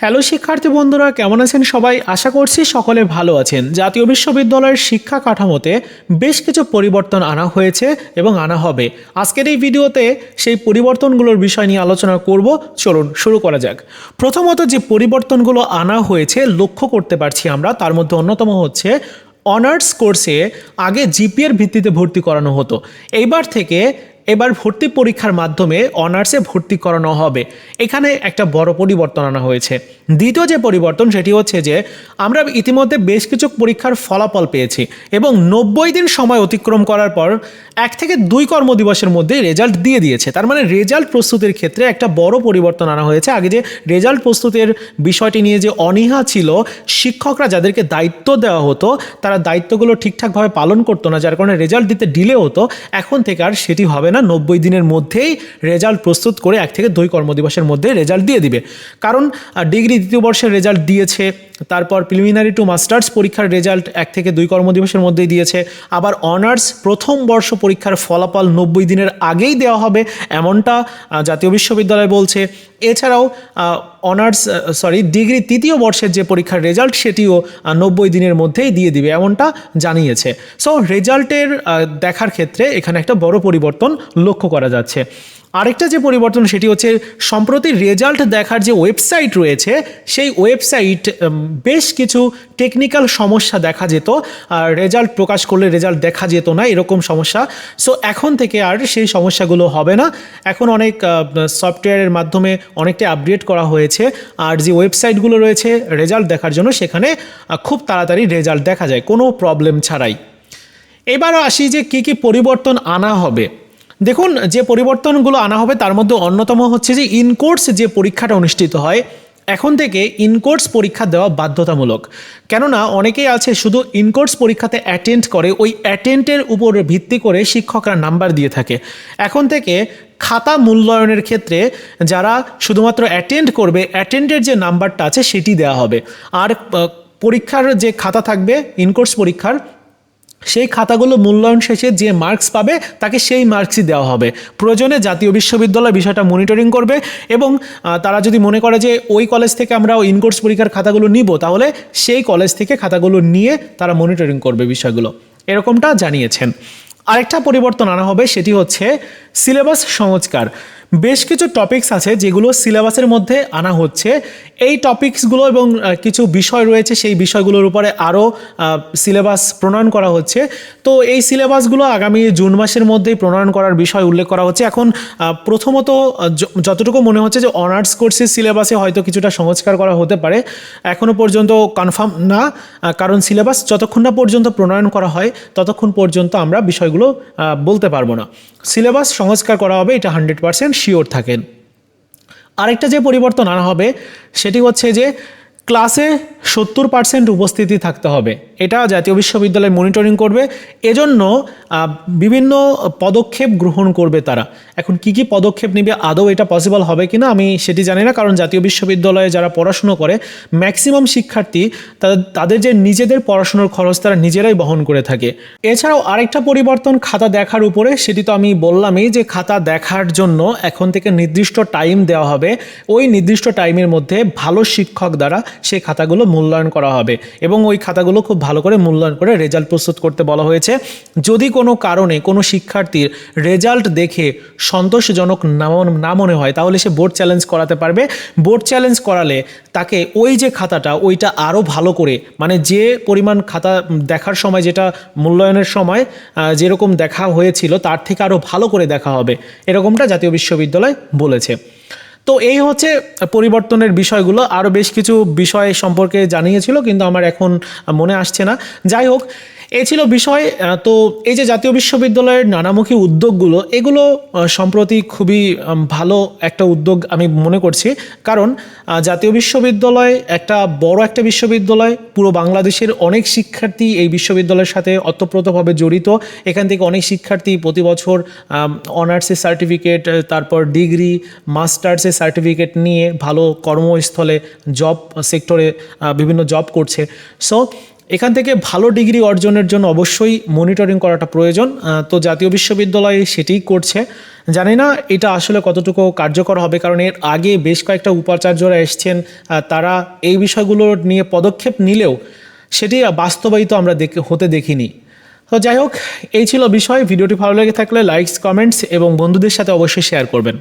Hello শিক্ষার্থী বন্ধুরা, কেমন আছেন সবাই? আশা করছি সকলে ভালো আছেন। জাতীয় বিশ্ববিদ্যালয়ের শিক্ষা কাঠামোতে বেশ কিছু পরিবর্তন আনা হয়েছে এবং আনা হবে। আজকের এই ভিডিওতে সেই পরিবর্তনগুলোর বিষয় নিয়ে আলোচনা করব। চলুন, শুরু করা যাক। প্রথমত যে পরিবর্তনগুলো আনা হয়েছে, লক্ষ্য করতে পারছি আমরা, তার মধ্যে অন্যতম হচ্ছে অনার্স কোর্সে আগে জিপিএর ভিত্তিতে ভর্তি করানো হতো। এইবার থেকে এবার ভর্তি পরীক্ষার মাধ্যমে অনার্সে ভর্তি করানো হবে। এখানে একটা বড় পরিবর্তন আনা হয়েছে। দ্বিতীয় যে পরিবর্তন, সেটি হচ্ছে যে আমরা ইতিমধ্যে বেশ কিছু পরীক্ষার ফলাফল পেয়েছি এবং নব্বই দিন সময় অতিক্রম করার পর এক থেকে দুই কর্মদিবসের মধ্যে রেজাল্ট দিয়ে দিয়েছে। তার মানে রেজাল্ট প্রস্তুতির ক্ষেত্রে একটা বড় পরিবর্তন আনা হয়েছে। আগে যে রেজাল্ট প্রস্তুতের বিষয়টি নিয়ে যে অনীহা ছিল, শিক্ষকরা যাদেরকে দায়িত্ব দেওয়া হতো, তারা দায়িত্বগুলো ঠিকঠাকভাবে পালন করতো না, যার কারণে রেজাল্ট দিতে ডিলে হতো। এখন থেকে আর সেটি হবে না। নব্বই দিনের মধ্যেই রেজাল্ট প্রস্তুত করে এক থেকে দুই কর্মদিবসের মধ্যে রেজাল্ট দিয়ে দিবে। কারণ ডিগ্রি দ্বিতীয় বর্ষের রেজাল্ট দিয়েছে, তারপর প্রিলিমিনারি টু মাস্টার্স পরীক্ষার রেজাল্ট এক থেকে দুই কর্মদিবসের মধ্যেই দিয়েছে, আবার অনার্স প্রথম বর্ষ পরীক্ষার ফলাফল নব্বই দিনের আগেই দেওয়া হবে, এমনটা জাতীয় বিশ্ববিদ্যালয় বলছে। এছাড়াও অনার্স সরি ডিগ্রি তৃতীয় বর্ষের যে পরীক্ষার রেজাল্ট সেটিও নব্বই দিনের মধ্যেই দিয়ে দিবে, এমনটা জানিয়েছে। সো রেজাল্টের দেখার ক্ষেত্রে এখানে একটা বড় পরিবর্তন লক্ষ্য করা যাচ্ছে। আরেকটা যে পরিবর্তন সেটি হচ্ছে, সম্প্রতি রেজাল্ট দেখার যে ওয়েবসাইট রয়েছে, সেই ওয়েবসাইট বেশ কিছু টেকনিক্যাল সমস্যা দেখা যেত, আর রেজাল্ট প্রকাশ করলে রেজাল্ট দেখা যেত না, এরকম সমস্যা। সো এখন থেকে আর সেই সমস্যাগুলো হবে না। এখন অনেক সফটওয়্যারের মাধ্যমে অনেকটাই আপডেট করা হয়েছে। আর যে ওয়েবসাইটগুলো রয়েছে রেজাল্ট দেখার জন্য সেখানে খুব তাড়াতাড়ি রেজাল্ট দেখা যায়, কোনো প্রবলেম ছাড়াই। এবার আসি যে কী কী পরিবর্তন আনা হবে। দেখুন, যে পরিবর্তনগুলো আনা হবে তার মধ্যে অন্যতম হচ্ছে যে ইনকোর্স যে পরীক্ষাটা অনুষ্ঠিত হয়, এখন থেকে ইনকোর্স পরীক্ষা দেওয়া বাধ্যতামূলক। কেননা, অনেকেই আছে শুধু ইনকোর্স পরীক্ষাতে অ্যাটেন্ড করে, ওই অ্যাটেন্ডের উপর ভিত্তি করে শিক্ষকরা নাম্বার দিয়ে থাকে। এখন থেকে খাতা মূল্যায়নের ক্ষেত্রে যারা শুধুমাত্র অ্যাটেন্ড করবে অ্যাটেন্ডের যে নাম্বারটা আছে সেটি দেওয়া হবে। আর পরীক্ষার যে খাতা থাকবে ইনকোর্স পরীক্ষার, সেই খাতাগুলো মূল্যায়ন শেষে যে মার্কস পাবে, তাকে সেই মার্কসই দেওয়া হবে। প্রয়োজনে জাতীয় বিশ্ববিদ্যালয় বিষয়টা মনিটরিং করবে এবং তারা যদি মনে করে যে ওই কলেজ থেকে আমরা ওই ইনকোর্স পরীক্ষার খাতাগুলো নিব, তাহলে সেই কলেজ থেকে খাতাগুলো নিয়ে তারা মনিটরিং করবে বিষয়গুলো। এরকমটা জানিয়েছেন। আরেকটা পরিবর্তন আনা হবে সেটি হচ্ছে সিলেবাস সংস্কার। বেশ কিছু টপিকস আছে যেগুলো সিলেবাসের মধ্যে আনা হচ্ছে। এই টপিকসগুলো এবং কিছু বিষয় রয়েছে, সেই বিষয়গুলোর উপরে আরও সিলেবাস প্রণয়ন করা হচ্ছে। তো এই সিলেবাসগুলো আগামী জুন মাসের মধ্যেই প্রণয়ন করার বিষয় উল্লেখ করা হচ্ছে। এখন প্রথমত যতটুকু মনে হচ্ছে যে অনার্স কোর্সের সিলেবাসে হয়তো কিছুটা সংস্কার করা হতে পারে। এখনও পর্যন্ত কনফার্ম না কারণ সিলেবাস যতক্ষণ না পর্যন্ত প্রণয়ন করা হয়, ততক্ষণ পর্যন্ত আমরা বিষয়গুলো বলতে পারব না। সিলেবাস সংস্কার করা হবে, এটা হান্ড্রেড পার্সেন্ট শিওর থাকেন। আরেকটা যে পরিবর্তন আনা হবে সেটি হচ্ছে যে ক্লাসে সত্তর পার্সেন্ট উপস্থিতি থাকতে হবে। এটা জাতীয় বিশ্ববিদ্যালয় মনিটরিং করবে। এজন্য বিভিন্ন পদক্ষেপ গ্রহণ করবে তারা। এখন কি কি পদক্ষেপ নেবে, আদৌ এটা পসিবল হবে কিনা আমি সেটি জানি না। কারণ জাতীয় বিশ্ববিদ্যালয়ে যারা পড়াশুনো করে ম্যাক্সিমাম শিক্ষার্থী, তাদের তাদের যে নিজেদের পড়াশুনোর খরচ, তারা নিজেরাই বহন করে থাকে। এছাড়াও আরেকটা পরিবর্তন খাতা দেখার উপরে, সেটি তো আমি বললামই যে খাতা দেখার জন্য এখন থেকে নির্দিষ্ট টাইম দেওয়া হবে। ওই নির্দিষ্ট টাইমের মধ্যে ভালো শিক্ষক দ্বারা সেই খাতাগুলো মূল্যায়ন করা হবে। এবং ওই খাতাগুলো খুব ভালো করে মূল্যায়ন করে রেজাল্ট প্রস্তুত করতে বলা হয়েছে। যদি কোনো কারণে কোনো শিক্ষার্থীর রেজাল্ট দেখে সন্তোষজনক না মনে হয়, তাহলে সে বোর্ড চ্যালেঞ্জ করাতে পারবে। বোর্ড চ্যালেঞ্জ করালে তাকে ওই যে খাতাটা, ওইটা আরও ভালো করে মানে যে পরিমাণ খাতা দেখার সময়, যেটা মূল্যায়নের সময় যেরকম দেখা হয়েছিল, তার থেকে আরও ভালো করে দেখা হবে। এরকমটা জাতীয় বিশ্ববিদ্যালয় বলেছে। তো এই হচ্ছে পরিবর্তনের বিষয়গুলো। আরও বেশ কিছু বিষয় সম্পর্কে জানিয়েছিল, কিন্তু আমার এখন মনে আসছে না। যাই হোক এই ছিল বিষয় তো এই যে জাতীয় বিশ্ববিদ্যালয়ের নানামুখী উদ্যোগগুলো, এগুলো সম্প্রতি খুবই ভালো একটা উদ্যোগ আমি মনে করছি। কারণ জাতীয় বিশ্ববিদ্যালয় একটা বড় একটা বিশ্ববিদ্যালয়, পুরো বাংলাদেশের অনেক শিক্ষার্থী এই বিশ্ববিদ্যালয়ের সাথে অতপ্রতভাবে জড়িত। এখান থেকে অনেক শিক্ষার্থী প্রতি বছর অনার্সের সার্টিফিকেট তারপর ডিগ্রি, মাস্টার্সের সার্টিফিকেট নিয়ে ভালো কর্মস্থলে জব সেক্টরে বিভিন্ন জব করছে। সো এখান থেকে ভালো ডিগ্রি অর্জনের জন্য অবশ্যই মনিটরিং করাটা প্রয়োজন। তো জাতীয় বিশ্ববিদ্যালয় সেটিই করছে। জানি না এটা আসলে কতটুকু কার্যকর হবে, কারণ এর আগে বেশ কয়েকটা উপাচার্যরা এসছেন তারা এই বিষয়গুলো নিয়ে পদক্ষেপ নিলেও সেটি বাস্তবায়িত আমরা দেখে, হতে দেখিনি। তো যাই হোক, এই ছিল বিষয়। ভিডিওটি ভালো লেগে থাকলে লাইকস কমেন্টস এবং বন্ধুদের সাথে অবশ্যই শেয়ার করবেন।